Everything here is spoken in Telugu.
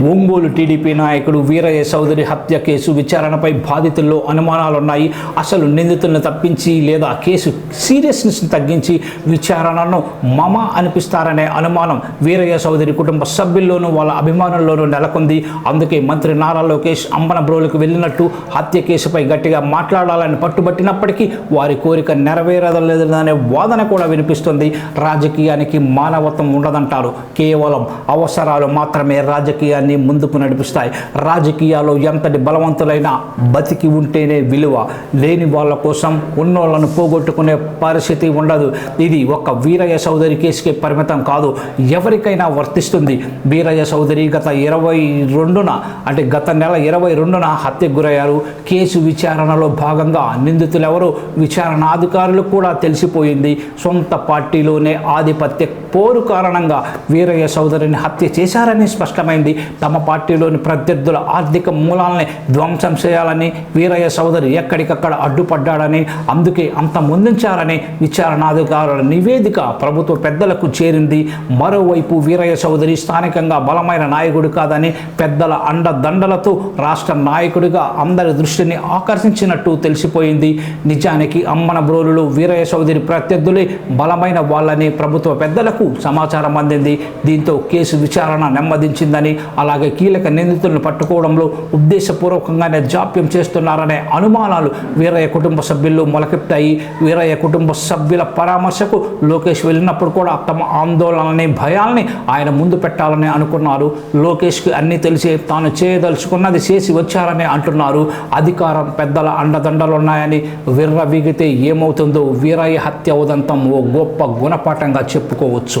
ఒంగోలు టీడీపీ నాయకుడు వీరయ్య చౌదరి హత్య కేసు విచారణపై బాధితుల్లో అనుమానాలున్నాయి. అసలు నిందితులను తప్పించి లేదా కేసు సీరియస్నెస్ని తగ్గించి విచారణను మమ అనిపిస్తారనే అనుమానం వీరయ్య చౌదరి కుటుంబ సభ్యుల్లోనూ వాళ్ళ అభిమానుల్లోనూ నెలకొంది. అందుకే మంత్రి నారా లోకేష్ అంబన బ్రోలకు వెళ్ళినట్టు హత్య కేసుపై గట్టిగా మాట్లాడాలని పట్టుబట్టినప్పటికీ వారి కోరిక నెరవేరదలేదనే వాదన కూడా వినిపిస్తుంది. రాజకీయానికి మానవత్వం ఉండదంటారు. కేవలం అవసరాలు మాత్రమే. రాజకీయాన్ని ముందుకు నడిపిస్తాయి. రాజకీయాల్లో ఎంతటి బలవంతులైనా బతికి ఉంటేనే విలువ. లేని వాళ్ళ కోసం ఉన్నోళ్ళను పోగొట్టుకునే పరిస్థితి ఉండదు. ఇది ఒక వీరయ్య చౌదరి కేసుకే పరిమితం కాదు. ఎవరికైనా వర్తిస్తుంది. వీరయ్య చౌదరి గత ఇరవై రెండున అంటే గత నెల ఇరవై రెండున హత్యకు గురయ్యారు. కేసు విచారణలో భాగంగా నిందితులెవరో? విచారణ అధికారులు కూడా తెలిసిపోయింది. సొంత పార్టీలోనే ఆధిపత్య పోరు కారణంగా వీరయ్య సౌదరిని హత్య చేశారని స్పష్టమైంది. తమ పార్టీలోని ప్రత్యర్థుల ఆర్థిక మూలాలని ధ్వంసం చేయాలని వీరయ్య సోదరి ఎక్కడికక్కడ అడ్డుపడ్డాడని అందుకే అంత ముందుంచారని విచారణాధికారుల నివేదిక ప్రభుత్వ పెద్దలకు చేరింది. మరోవైపు వీరయ్య చౌదరి స్థానికంగా బలమైన నాయకుడు కాదని పెద్దల అండదండలతో రాష్ట్ర నాయకుడిగా అందరి దృష్టిని ఆకర్షించినట్టు తెలిసిపోయింది. నిజానికి అమ్మన బ్రోలులు వీరయ్య చౌదరి ప్రత్యర్థులే బలమైన వాళ్ళని ప్రభుత్వ పెద్దలకు సమాచారం అందింది. దీంతో కేసు విచారణ నెమ్మదించిందని అలాగే కీలక నిందితులను పట్టుకోవడంలో ఉద్దేశపూర్వకంగానే జాప్యం చేస్తున్నారనే అనుమానాలు వీరయ్య కుటుంబ సభ్యులు మొలకెత్తాయి. వీరయ్య కుటుంబ సభ్యుల పరామర్శకు లోకేష్ వెళ్ళినప్పుడు కూడా తమ ఆందోళనని భయాల్ని ఆయన ముందు పెట్టాలని అనుకున్నారు. లోకేష్కి అన్నీ తెలిసి తాను చేయదలుచుకున్నది చేసి వచ్చారని అంటున్నారు. అధికారం పెద్దల అండదండలు ఉన్నాయని విర్ర వీగితే ఏమవుతుందో వీరయ్య హత్య ఉదంతం ఓ గొప్ప గుణపాఠంగా చెప్పుకోవచ్చు.